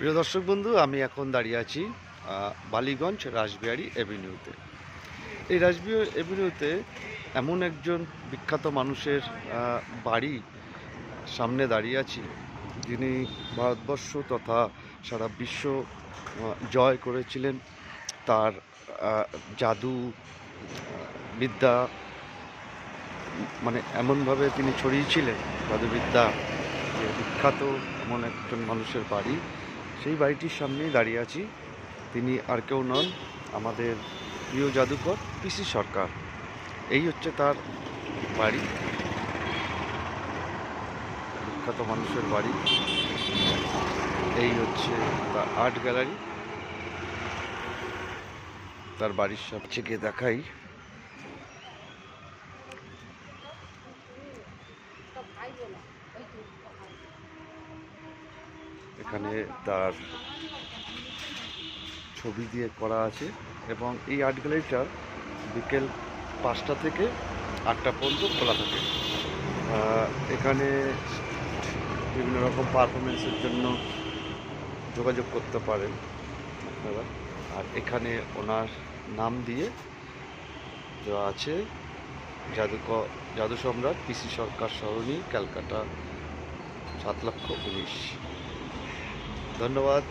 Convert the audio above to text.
প্রিয় দর্শক বন্ধু, আমি এখন দাঁড়িয়ে আছি বালিগঞ্জ রাসবিহারী এভিনিউতে। এই রাসবিহারী এভিনিউতে এমন একজন বিখ্যাত মানুষের বাড়ি সামনে দাঁড়িয়ে আছি, যিনি ভারতবর্ষ তথা সারা বিশ্ব জয় করেছিলেন। তার জাদু, বিদ্যা মানে এমনভাবে তিনি ছড়িয়েছিলেন, জাদুবিদ্যা, যে বিখ্যাত এমন একজন মানুষের বাড়ি। সেই বাড়িটির সামনেই দাঁড়িয়ে আছি। তিনি আর কেউ নন, আমাদের প্রিয় জাদুকর পিসি সরকার। এই হচ্ছে তার বাড়ি। বিখ্যাত মানুষের বাড়ি। এই হচ্ছে তার আর্ট গ্যালারি। তার বাড়ির সব সবচেয়ে দেখাই। এখানে তার ছবি দিয়ে করা আছে এবং এই আর্ট গ্যালারিটা বিকেল পাঁচটা থেকে আটটা পর্যন্ত খোলা থাকে। এখানে বিভিন্ন রকম পারফরমেন্সের জন্য যোগাযোগ করতে পারেন আপনারা। আর এখানে ওনার নাম দিয়ে দেওয়া আছে জাদুক জাদু সম্রাট পিসি সরকার সরণি, ক্যালকাটা, সাত লক্ষ উনিশ। ধন্যবাদ।